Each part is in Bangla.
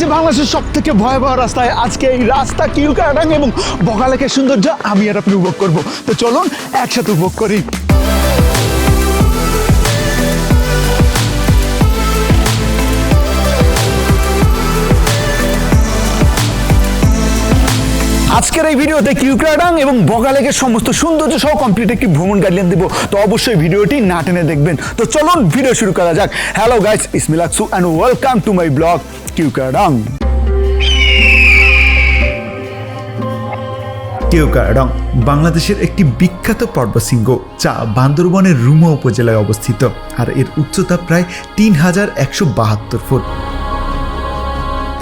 আছি বাংলাদেশের সব থেকে ভয়াবহ রাস্তায় আজকে এই রাস্তা কিউকাটাং এবং বগালেকের সৌন্দর্য আমি আর আপনি উপভোগ করব। তো চলুন, একসাথে উপভোগ করি। আজকের এই ভিডিওতে কিউক্রাডাং এবং বগালেকের সমস্ত সৌন্দর্য সহ কমপ্লিট একটি ভ্রমণ গাইডলাইন দেবো। তো অবশ্যই ভিডিওটি না টেনে দেখবেন। তো চলুন, ভিডিও শুরু করা যাক। Hello guys ইসমিলাকসু and welcome to my blog Keokradong টিওকারং বাংলাদেশের একটি বিখ্যাত পর্বতশৃঙ্গ, যা বান্দরবনের রুমা উপজেলায় অবস্থিত, আর এর উচ্চতা প্রায় তিন হাজার একশো বাহাত্তর ফুট।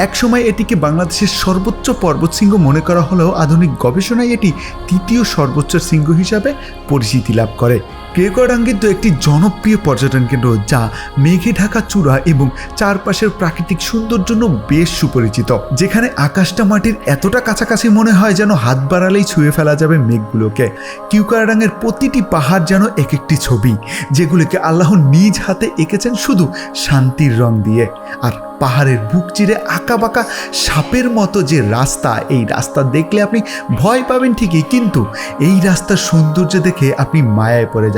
একসময় এটিকে বাংলাদেশের সর্বোচ্চ পর্বতশৃঙ্গ মনে করা হলেও আধুনিক গবেষণায় এটি তৃতীয় সর্বোচ্চ শৃঙ্গ হিসাবে পরিচিতি লাভ করে। কেকোডাং কিন্তু একটি জনপ্রিয় পর্যটন কেন্দ্র যা মেঘে ঢাকা চূড়া এবং চারপাশের প্রাকৃতিক সৌন্দর্যের জন্য বেশ সুপরিচিত। যেখানে আকাশটা মাটির এতটা কাছাকাছি মনে হয় যেন হাত বাড়ালেই ছুঁয়ে ফেলা যাবে মেঘগুলোকে। কিউকারাডাংয়ের প্রতিটি পাহাড় যেন এক একটি ছবি, যেগুলিকে আল্লাহ নিজ হাতে এঁকেছেন শুধু শান্তির রং দিয়ে। আর পাহাড়ের বুক চিরে বাঁকা সাপের মতো যে রাস্তা, এই রাস্তা দেখলে আপনি ভয় পাবেন ঠিকই, কিন্তু এই রাস্তার সৌন্দর্য দেখে আপনি মায়ায় পড়ে যাবেন।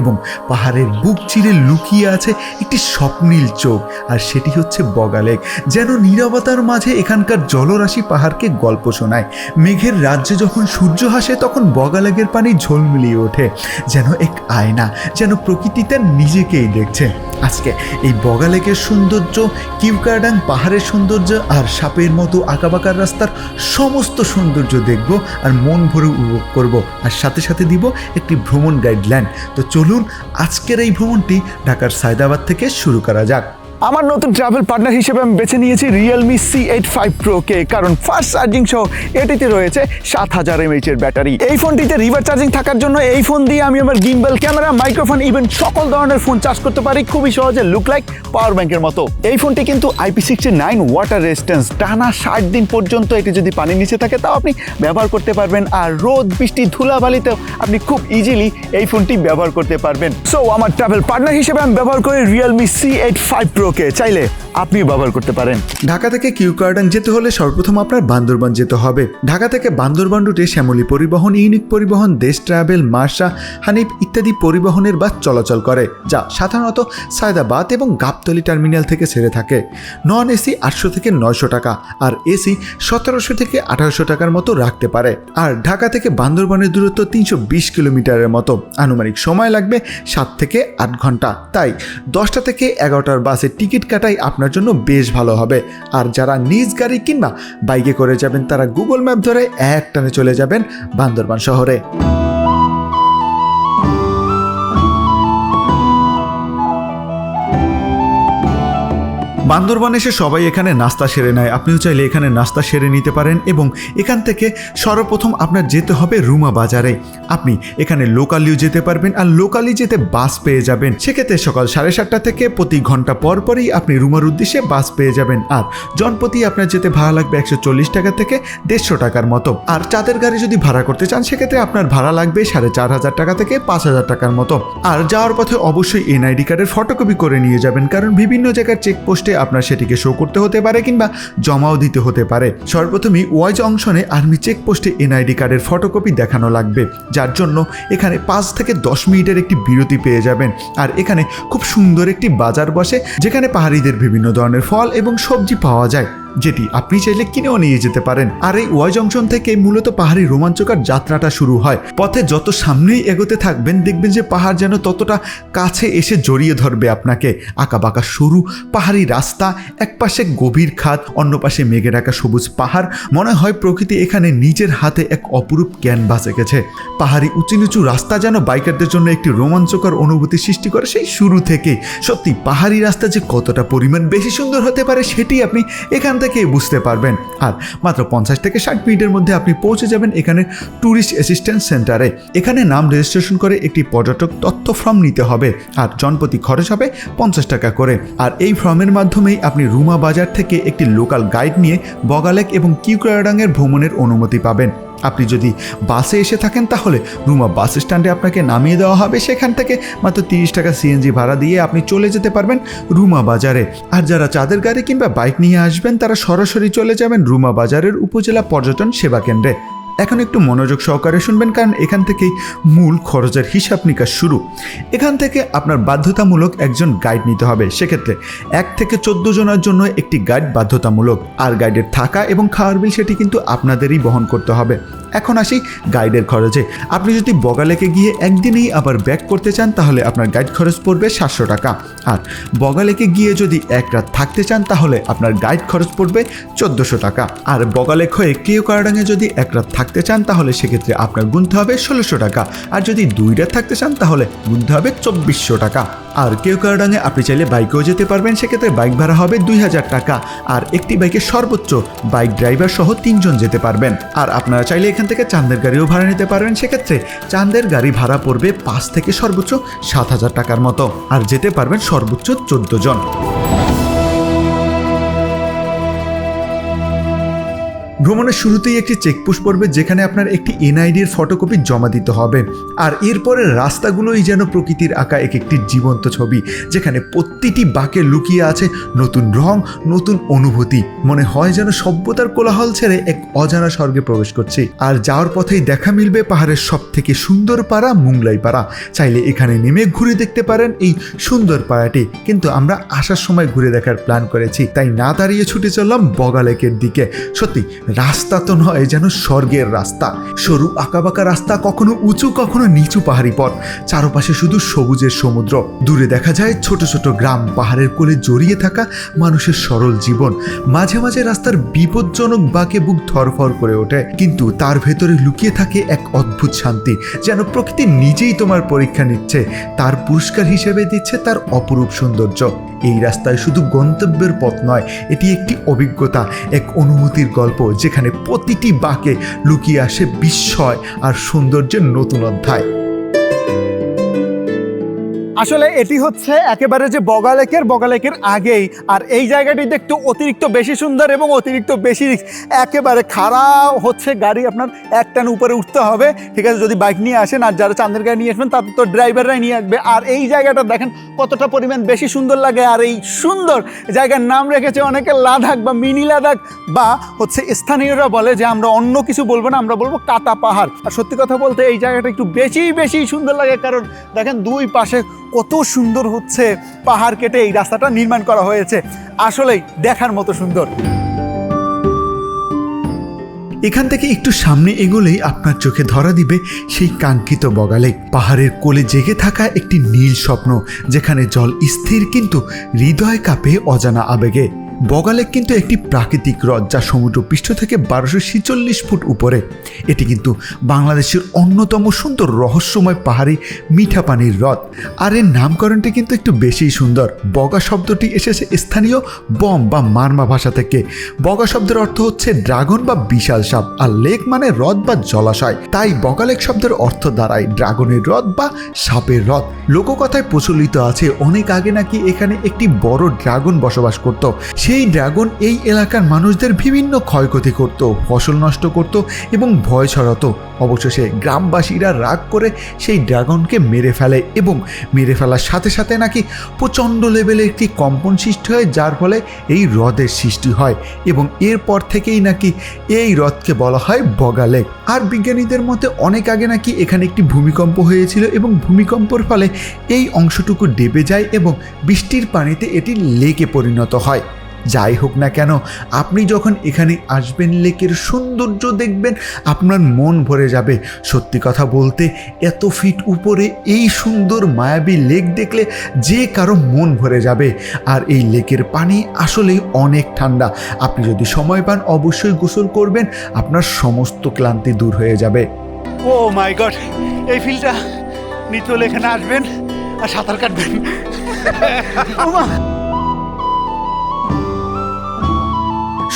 এবং পাহাড়ের বুক চিরে লুকিয়ে আছে একটি স্বপ্নীল চোখ, আর সেটি হচ্ছে বগালেক, যেন নিরবতার মাঝে এখানকার জলরাশি পাহাড়কে গল্প শোনায়। মেঘের রাজ্যে যখন সূর্য হাসে তখন বগালেকের পানি ঝোলমিলিয়ে ওঠে, যেন এক আয়না, যেন প্রকৃতি তার নিজেকেই দেখছে। আজকে এই বগা লেকের সৌন্দর্য কিউকারডাং পাহাড়ের সৌন্দর্য আর সাপের মতো আঁকাবাঁকার রাস্তার সমস্ত সৌন্দর্য দেখব আর মন ভরে উপভোগ করব। আর সাথে সাথে দিব একটি ভ্রমণ গাইডলাইন তো চলুন আজকের এই ভ্রমণটি ঢাকার সায়দাবাদ থেকে শুরু করা যাক। আমার নতুন ট্রাভেল পার্টনার হিসেবে আমি বেছে নিয়েছি রিয়েলমি সি এইট ফাইভ প্রোকে কারণ ফাস্ট চার্জিং সহ এটিতে রয়েছে সাত হাজার এমএইচ এর ব্যাটারি। এই ফোনটিতে রিভার চার্জিং থাকার জন্য এই ফোন দিয়ে আমি আমার গিম্বল ক্যামেরা মাইক্রোফোন ইভেন সকল ধরনের ফোন চার্জ করতে পারি খুবই সহজে লুক লাইক পাওয়ার ব্যাংকের মতো। এই ফোনটি কিন্তু IP sixty nine water resistance টানা ষাট দিন পর্যন্ত এটি যদি পানির নিচে থাকে, তাও আপনি ব্যবহার করতে পারবেন আর রোদ, বৃষ্টি, ধুলাবালিতেও আপনি খুব ইজিলি এই ফোনটি ব্যবহার করতে পারবেন। সো আমার ট্রাভেল পার্টনার হিসেবে আমি ব্যবহার করি রিয়েলমি সি এইট ফাইভ প্রোকে চাইলে আপনিও ব্যবহার করতে পারেন। ঢাকা থেকে কিউকার্ডান যেতে হলে সর্বপ্রথম আপনার বান্দরবান যেতে হবে। ঢাকা থেকে বান্দরবান রুটে শ্যামলী পরিবহন, ইউনিক পরিবহন, দেশ ট্রাভেল, মার্শা, হানিফ ইত্যাদি পরিবহনের বাস চলাচল করে, যা সাধারণত সায়দাবাদ এবং গাবতলি টার্মিনাল থেকে ছেড়ে থাকে। নন এসি আটশো থেকে নয়শো টাকা, আর এসি সতেরোশো থেকে আঠারোশো টাকার মতো রাখতে পারে। আর ঢাকা থেকে বান্দরবানের দূরত্ব তিনশো বিশ কিলোমিটারের মতো। আনুমানিক সময় লাগবে সাত থেকে আট ঘণ্টা। তাই দশটা থেকে এগারোটার বাসে টিকিট কাটাই আপনার জন্য বেশ ভালো হবে। আর যারা নিজ গাড়ি কিংবা বাইকে করে যাবেন, তারা গুগল ম্যাপ ধরে এক টানে চলে যাবেন বান্দরবান শহরে। বান্দরবান এসে সবাই এখানে নাস্তা সেরে নেয়। আপনিও চাইলে এখানে নাস্তা সেরে নিতে পারেন এবং এখান থেকে সর্বপ্রথম আপনার যেতে হবে রুমা বাজারে। আপনি এখানে লোকালিও যেতে পারবেন আর লোকালি যেতে বাস পেয়ে যাবেন। সেক্ষেত্রে সকাল সাড়ে সাতটা থেকে প্রতি ঘণ্টা পর পরই আপনি রুমার উদ্দেশ্যে বাস পেয়ে যাবেন। আর জনপ্রতি আপনার যেতে ভাড়া লাগবে একশো চল্লিশ টাকা থেকে দেড়শো টাকার মতো। আর চাঁদের গাড়ি যদি ভাড়া করতে চান, সেক্ষেত্রে আপনার ভাড়া লাগবে সাড়ে চার হাজার টাকা থেকে পাঁচ হাজার টাকার মতো। আর যাওয়ার পথে অবশ্যই এনআইডি কার্ডের ফটোকপি করে নিয়ে যাবেন। কারণ বিভিন্ন জায়গার চেকপোস্টে আপনার সেটিকে শো করতে হতে পারে কিংবা জমাও দিতে হতে পারে। সর্বপ্রথমই ওয়াই অংশনে আর্মি চেকপোস্টে এনআইডি কার্ডের ফটোকপি দেখানো লাগবে, যার জন্য এখানে পাঁচ থেকে দশ মিনিটের একটি বিরতি পেয়ে যাবেন। আর এখানে খুব সুন্দর একটি বাজার বসে, যেখানে পাহাড়িদের বিভিন্ন ধরনের ফল এবং সবজি পাওয়া যায়। যেটি আপনি চাইলে কিনেও নিয়ে যেতে পারেন। আর এই ওয়াই জংশন থেকে মূলত পাহাড়ি রোমাঞ্চকর যাত্রাটা শুরু হয়। পথে যত সামনেই এগোতে থাকবেন, দেখবেন যে পাহাড় যেন ততটা কাছে এসে জড়িয়ে ধরবে আপনাকে। আঁকা বাঁকা সরু, পাহাড়ি রাস্তা এক পাশে গভীর খাত অন্য পাশে মেঘে ঢাকা সবুজ পাহাড়। মনে হয় প্রকৃতি এখানে নিজের হাতে এক অপরূপ ক্যানভাস এঁকেছে। পাহাড়ি উঁচু নিচু রাস্তা যেন বাইকারদের জন্য একটি রোমাঞ্চকর অনুভূতি সৃষ্টি করে সেই শুরু থেকে সত্যি, পাহাড়ি রাস্তা যে কতটা পরিমাণ বেশি সুন্দর হতে পারে, সেটি আপনি এখান থেকে বুঝতে পারবেন। আর মাত্র পঞ্চাশ থেকে ষাট মিনিটের মধ্যে আপনি পৌঁছে যাবেন এখানে ট্যুরিস্ট অ্যাসিস্ট্যান্স সেন্টারে এখানে নাম রেজিস্ট্রেশন করে একটি পর্যটক তথ্য ফর্ম নিতে হবে। আর জনপ্রতি খরচ হবে পঞ্চাশ টাকা করে। আর এই ফর্মের মাধ্যমেই আপনি রুমা বাজার থেকে একটি লোকাল গাইড নিয়ে বগালেক এবং কিউকারাডাঙ্গের ভ্রমণের অনুমতি পাবেন। আপনি যদি বাসে এসে থাকেন তাহলে রুমা বাস স্ট্যান্ডে আপনাকে নামিয়ে দেওয়া হবে। সেখান থেকে মাত্র তিরিশ টাকা সিএনজি ভাড়া দিয়ে আপনি চলে যেতে পারবেন রুমা বাজারে। আর যারা চাঁদের গাড়ি কিংবা বাইক নিয়ে আসবেন, তারা সরাসরি চলে যাবেন রুমা বাজারের উপজেলা পর্যটন সেবা কেন্দ্রে। এখন একটু মনোযোগ সহকারে শুনবেন, কারণ এখান থেকেই মূল খরচের হিসাব নিকাশ শুরু। এখান থেকে আপনার বাধ্যতামূলক একজন গাইড নিতে হবে। সেক্ষেত্রে এক থেকে চোদ্দ জনের জন্য একটি গাইড বাধ্যতামূলক। আর গাইডের থাকা এবং খাওয়ার বিল সেটি কিন্তু আপনাদেরই বহন করতে হবে। এখন আসি গাইডের খরচে। আপনি যদি বগালেকে গিয়ে একদিনেই আবার ব্যাক করতে চান, তাহলে আপনার গাইড খরচ পড়বে সাতশো টাকা। আর বগালেকে গিয়ে যদি এক রাত থাকতে চান, তাহলে আপনার গাইড খরচ পড়বে চোদ্দোশো টাকা। আর বগালেক হয়ে কেউ কারাডাঙে যদি এক রাত থাকতে চান, তাহলে সেক্ষেত্রে আপনার গুনতে হবে ষোলোশো টাকা। আর যদি দুই রাত থাকতে চান, তাহলে গুনতে হবে চব্বিশশো টাকা। আর কেউ কারাডাঙে আপনি চাইলে বাইকেও যেতে পারবেন, সেক্ষেত্রে বাইক ভাড়া হবে দুই হাজার টাকা। আর একটি বাইকে সর্বোচ্চ বাইক ড্রাইভার সহ তিনজন যেতে পারবেন। আর আপনারা চাইলে এখান থেকে চাঁদের গাড়িও ভাড়া নিতে পারবেন, সেক্ষেত্রে চাঁদের গাড়ি ভাড়া পড়বে পাঁচ থেকে সর্বোচ্চ সাত হাজার টাকার মতো। আর যেতে পারবেন সর্বোচ্চ চোদ্দ জন। ভ্রমণের শুরুতেই একটি চেকপোস্ট পড়বে যেখানে আপনার একটি এনআইডির ফটোকপি জমা দিতে হবে। আর এরপরে রাস্তাগুলোই যেন প্রকৃতির আঁকা এক একটি জীবন্ত ছবি, যেখানে প্রতিটি বাঁকে লুকিয়ে আছে নতুন রং, নতুন অনুভূতি। মনে হয় যেন সভ্যতার কোলাহল ছেড়ে এক অজানা স্বর্গে প্রবেশ করছি। আর যাওয়ার পথেই দেখা মিলবে পাহাড়ের সব থেকে সুন্দর পাড়া মুংলাই পাড়া। চাইলে এখানে নেমে ঘুরে দেখতে পারেন এই সুন্দর পাড়াটি। কিন্তু আমরা আসার সময় ঘুরে দেখার প্ল্যান করেছি, তাই না দাঁড়িয়ে ছুটে চললাম বগালেকের দিকে। সত্যি রাস্তা তো নয়, যেন স্বর্গের রাস্তা। সরু আঁকাবাঁকা রাস্তা কখনো উঁচু, কখনো নিচু পাহাড়ি পথ। চারপাশে শুধু সবুজের সমুদ্র। দূরে দেখা যায় ছোট ছোট গ্রাম। পাহাড়ের কোলে জড়িয়ে থাকা মানুষের সরল জীবন। মাঝে মাঝে রাস্তার বিপজ্জনক বাঁকে বুক ধরফর করে ওঠে। কিন্তু তার ভেতরে লুকিয়ে থাকে এক অদ্ভুত শান্তি, যেন প্রকৃতি নিজেই তোমার পরীক্ষা নিচ্ছে। তার পুরস্কার হিসেবে দিচ্ছে তার অপরূপ সৌন্দর্য। এই রাস্তায় শুধু গন্তব্যের পথ নয়, এটি একটি অভিজ্ঞতা, এক অনুভূতির গল্প যেখানে প্রতিটি বাঁকে লুকিয়ে আসে বিস্ময় আর সৌন্দর্যের নতুন অধ্যায়। আসলে এটি হচ্ছে একেবারে যে বগালেকের বগালেকের আগেই। আর এই জায়গাটি দেখতে অতিরিক্ত বেশি সুন্দর এবং অতিরিক্ত বেশি একেবারে খারাপ হচ্ছে গাড়ি আপনার এক টান উপরে উঠতে হবে। ঠিক আছে, যদি বাইক নিয়ে আসেন আর যারা চাঁদের গাড়ি নিয়ে আসবেন, তাদের তো ড্রাইভাররাই নিয়ে আসবে। আর এই জায়গাটা দেখেন কতটা পরিমাণ বেশি সুন্দর লাগে। আর এই সুন্দর জায়গার নাম রেখেছে অনেকে লাদাখ বা মিনি লাদাখ বা হচ্ছে স্থানীয়রা বলে যে আমরা অন্য কিছু বলব না, আমরা বলব কাতা পাহাড়। আর সত্যি কথা বলতে এই জায়গাটা একটু বেশি বেশি সুন্দর লাগে। কারণ দেখেন দুই পাশে কত সুন্দর হচ্ছে পাহাড় কেটে এই রাস্তাটা নির্মাণ করা হয়েছে। আসলেই দেখার মতো সুন্দর। এখান থেকে একটু সামনে এগোলেই আপনার চোখে ধরা দিবে সেই কাঙ্ক্ষিত বগালে। পাহাড়ের কোলে জেগে থাকা একটি নীল স্বপ্ন, যেখানে জল স্থির কিন্তু হৃদয় কাঁপে অজানা আবেগে। বগালেক কিন্তু একটি প্রাকৃতিক হ্রদ যা সমুদ্র পৃষ্ঠ থেকে বারোশো ছিচল্লিশ ফুট উপরে। এটি কিন্তু বাংলাদেশের অন্যতম সুন্দর রহস্যময় পাহাড়ি মিঠা পানির হ্রদ। আর এর নামকরণটি কিন্তু একটু বেশিই সুন্দর। বগা শব্দটি এসেছে স্থানীয় বম বা মারমা ভাষা থেকে। বগা শব্দের অর্থ হচ্ছে ড্রাগন বা বিশাল সাপ, আর লেক মানে হ্রদ বা জলাশয়। তাই বগালেক শব্দের অর্থ দাঁড়ায় ড্রাগনের হ্রদ বা সাপের হ্রদ। লোককথায় প্রচলিত আছে, অনেক আগে নাকি এখানে একটি বড় ড্রাগন বসবাস করত। সেই ড্রাগন এই এলাকার মানুষদের বিভিন্ন ক্ষয়ক্ষতি করত, ফসল নষ্ট করত এবং ভয় ছড়াতো। অবশেষে গ্রামবাসীরা রাগ করে সেই ড্রাগনকে মেরে ফেলে এবং মেরে ফেলার সাথে সাথে নাকি প্রচণ্ড লেভেলে একটি কম্পন সৃষ্টি হয়, যার ফলে এই হ্রদের সৃষ্টি হয় এবং এরপর থেকেই নাকি এই হ্রদকে বলা হয় বগালেক আর বিজ্ঞানীদের মতে অনেক আগে নাকি এখানে একটি ভূমিকম্প হয়েছিল এবং ভূমিকম্পর ফলে এই অংশটুকু ডেবে যায় এবং বৃষ্টির পানিতে এটি লেকে পরিণত হয়। যাই হোক না কেন আপনি যখন এখানে আসবেন লেকের সৌন্দর্য দেখবেন আপনার মন ভরে যাবে। সত্যি কথা বলতে এত ফিট উপরে এই সুন্দর মায়াবী লেক দেখলে যে কারও মন ভরে যাবে। আর এই লেকের পানি আসলেই অনেক ঠান্ডা। আপনি যদি সময় পান অবশ্যই গোসল করবেন আপনার সমস্ত ক্লান্তি দূর হয়ে যাবে। ও মাই গড এই ফিলটা নিতে হলে এখানে আসবেন আর সাঁতার কাটবেন।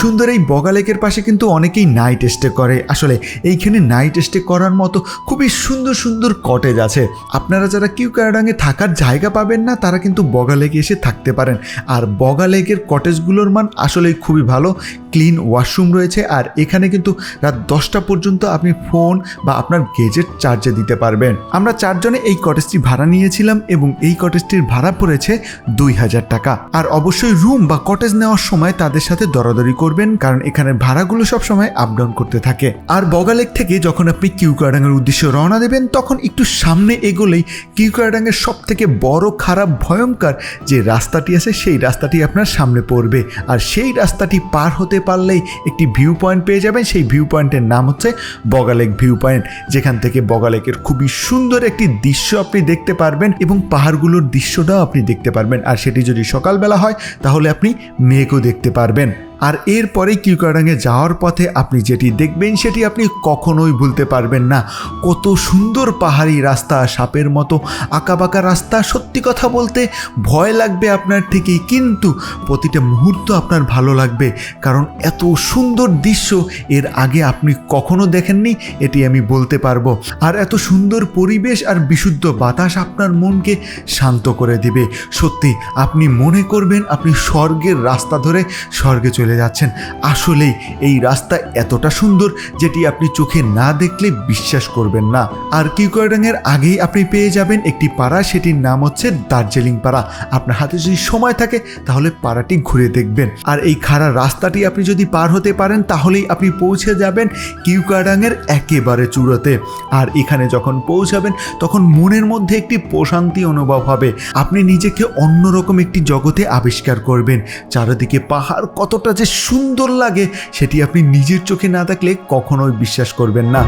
সুন্দর এই বগা লেকের পাশে কিন্তু অনেকেই নাইট স্টে করে। আসলে এইখানে নাইট স্টে করার মতো খুবই সুন্দর সুন্দর কটেজ আছে। আপনারা যারা কিউ ক্যারাডাঙ্গে থাকার জায়গা পাবেন না, তারা কিন্তু বগা লেকে এসে থাকতে পারেন। আর বগা লেকের কটেজগুলোর মান আসলেই খুবই ভালো। ক্লিন ওয়াশরুম রয়েছে আর এখানে কিন্তু রাত দশটা পর্যন্ত আপনি ফোন বা আপনার গেজেট চার্জে দিতে পারবেন। আমরা চারজনে এই কটেজটি ভাড়া নিয়েছিলাম এবং এই কটেজটির ভাড়া পড়েছে দুই হাজার টাকা। আর অবশ্যই রুম বা কটেজ নেওয়ার সময় তাদের সাথে দরাদরি করবেন কারণ এখানে ভাড়াগুলো সব সময় আপ ডাউন করতে থাকে। আর বগালেক থেকে যখন আপনি কিউকাডাঙ্গের উদ্দেশ্যে রওনা দেবেন, তখন একটু সামনে এগোলেই কিউকাডাঙ্গের সব থেকে বড়, খারাপ, ভয়ঙ্কর যে রাস্তাটি আছে, সেই রাস্তাটি আপনার সামনে পড়বে। আর সেই রাস্তাটি পার হতে পারলেই একটি ভিউ পয়েন্ট পেয়ে যাবেন। সেই ভিউ পয়েন্টের নাম হচ্ছে বগালেক ভিউ পয়েন্ট যেখান থেকে বগালেকের খুবই সুন্দর একটি দৃশ্য আপনি দেখতে পারবেন এবং পাহাড়গুলোর দৃশ্যটাও আপনি দেখতে পারবেন। আর সেটি যদি সকালবেলা হয়, তাহলে আপনি মেঘও দেখতে পারবেন। আর এরপরে কিউকাডাঙ্গে যাওয়ার পথে আপনি যেটি দেখবেন সেটি আপনি কখনোই ভুলতে পারবেন না। কত সুন্দর পাহাড়ি রাস্তা, সাপের মতো আঁকাবাঁকা রাস্তা, সত্যি কথা বলতে ভয় লাগবে আপনার ঠিকই কিন্তু প্রতিটা মুহূর্ত আপনার ভালো লাগবে, কারণ এত সুন্দর দৃশ্য এর আগে আপনি কখনো দেখেননি, এটি আমি বলতে পারব। আর এত সুন্দর পরিবেশ আর বিশুদ্ধ বাতাস আপনার মনকে শান্ত করে দিবে। সত্যি, আপনি মনে করবেন আপনি স্বর্গের রাস্তা ধরে স্বর্গে চলে যাচ্ছেন। আসলেই এই রাস্তা এতটা সুন্দর যেটি আপনি চোখে না দেখলে বিশ্বাস করবেন না। আর কিউকারডাঙ্গের আগেই আপনি পেয়ে যাবেন একটি পাড়া, সেটির নাম হচ্ছে দার্জিলিং পাড়া। আপনার হাতে যদি সময় থাকে, তাহলে পাড়াটি ঘুরে দেখবেন। আর এই খাড়া রাস্তাটি আপনি যদি পার হতে পারেন, তাহলেই আপনি পৌঁছে যাবেন কিউকারডাঙ্গের একেবারে চূড়োতে। আর এখানে যখন পৌঁছাবেন, তখন মনের মধ্যে একটি প্রশান্তি অনুভব হবে। আপনি নিজেকে অন্যরকম একটি জগতে আবিষ্কার করবেন। চারিদিকে পাহাড় কতটা যে সুন্দর লাগে সেটি আপনি নিজের চোখে না দেখলে কখনোই বিশ্বাস করবেন না।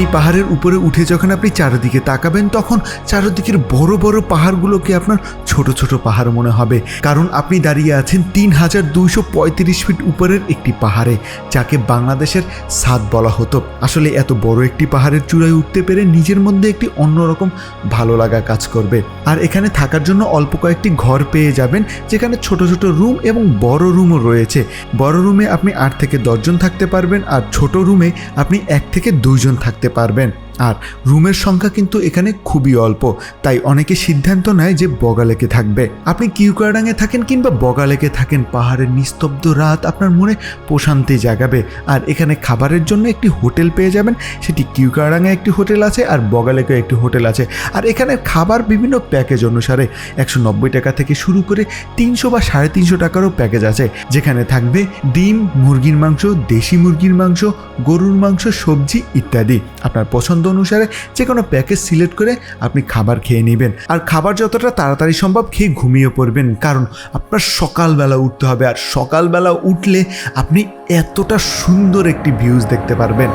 এই পাহাড়ের উপরে উঠে যখন আপনি চারিদিকে তাকাবেন, তখন চারিদিকের বড় বড় পাহাড়গুলোকে আপনার ছোট ছোট পাহাড় মনে হবে। কারণ আপনি দাঁড়িয়ে আছেন তিন হাজার দুইশো পঁয়ত্রিশ ফিট উপরের একটি পাহাড়ে, যাকে বাংলাদেশের সাদ বলা হতো। আসলে এত বড় একটি পাহাড়ের চূড়ায় উঠতে পেরে নিজের মধ্যে একটি অন্যরকম ভালো লাগা কাজ করবে। আর এখানে থাকার জন্য অল্প কয়েকটি ঘর পেয়ে যাবেন, যেখানে ছোট ছোট রুম এবং বড় রুমও রয়েছে। বড় রুমে আপনি আট থেকে দশজন থাকতে পারবেন, আর ছোট রুমে আপনি এক থেকে দুইজন থাকতে পারবেন। আর রুমের সংখ্যা কিন্তু এখানে খুবই অল্প, তাই অনেকে সিদ্ধান্ত নেয় যে বগালেকে থাকবে। আপনি কিউকারাডাঙে থাকেন কিংবা বগালেকে থাকেন, পাহাড়ের নিস্তব্ধ রাত আপনার মনে প্রশান্তি জাগাবে। আর এখানে খাবারের জন্য একটি হোটেল পেয়ে যাবেন, সেটি কিউকারাডাঙে একটি হোটেল আছে আর বগালেকে একটি হোটেল আছে। আর এখানে খাবার বিভিন্ন প্যাকেজ অনুসারে একশো নব্বই টাকা থেকে শুরু করে তিনশো বা সাড়ে তিনশো টাকারও প্যাকেজ আছে, যেখানে থাকবে ডিম, মুরগির মাংস, দেশি মুরগির মাংস, গরুর মাংস, সবজি ইত্যাদি। আপনার পছন্দ অনুসারে যে কোনো প্যাকেজ সিলেক্ট করে আপনি খাবার খেয়ে নেবেন। আর খাবার যতটা তাড়াতাড়ি সম্ভব খেয়ে ঘুমিয়ে পড়বেন। কারণ আপনার সকালবেলা উঠতে হবে। আর সকালবেলা উঠলে আপনি এতটা সুন্দর একটি ভিউজ দেখতে পারবেন।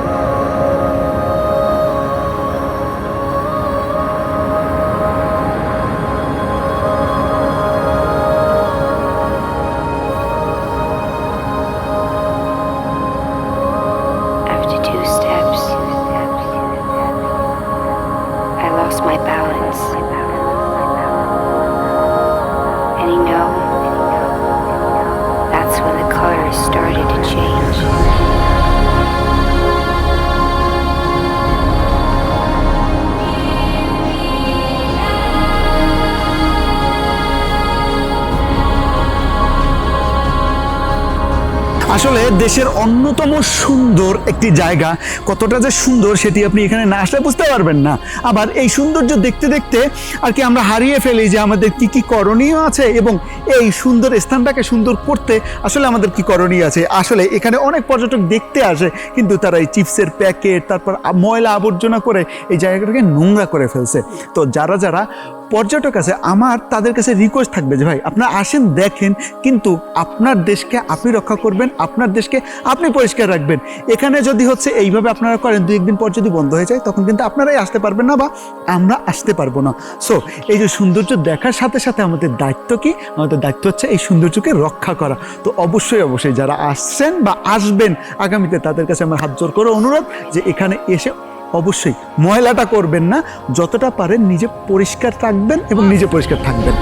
Lost my balance. And you know, that's when the colors started to change. আসলে দেশের অন্যতম সুন্দর একটি জায়গা। কতটা যে সুন্দর সেটি আপনি এখানে না আসলে বুঝতে পারবেন না। আবার এই সৌন্দর্য দেখতে দেখতে আর কি আমরা হারিয়ে ফেলি যে আমাদের কি কি করণীয় আছে এবং এই সুন্দর স্থানটাকে সুন্দর করতে আসলে আমাদের কি করণীয় আছে। আসলে এখানে অনেক পর্যটক দেখতে আসে, কিন্তু তারা এই চিপসের প্যাকেট, তারপর ময়লা আবর্জনা করে এই জায়গাটাকে নোংরা করে ফেলছে। তো যারা যারা পর্যটক আছে, আমার তাদের কাছে রিকোয়েস্ট থাকবে যে, ভাই, আপনারা আসেন, দেখেন, কিন্তু আপনার দেশকে আপনি রক্ষা করবেন, আপনার দেশকে আপনি পরিষ্কার রাখবেন। এখানে যদি হচ্ছে এইভাবে আপনারা করেন দু একদিন পর যদি বন্ধ হয়ে যায়, তখন কিন্তু আপনারাই আসতে পারবেন না বা আমরা আসতে পারব না। সো এই যে সৌন্দর্য দেখার সাথে সাথে আমাদের দায়িত্ব কি? আমাদের দায়িত্ব হচ্ছে এই সৌন্দর্যকে রক্ষা করা। তো অবশ্যই অবশ্যই যারা আসছেন বা আসবেন, আগামীতে তাদের কাছে আমার হাত জোর করে অনুরোধ যে, এখানে এসে অবশ্যই ময়লাটা করবেন না যতটা পারেন নিজে পরিষ্কার থাকবেন এবং নিজে পরিষ্কার থাকবেন।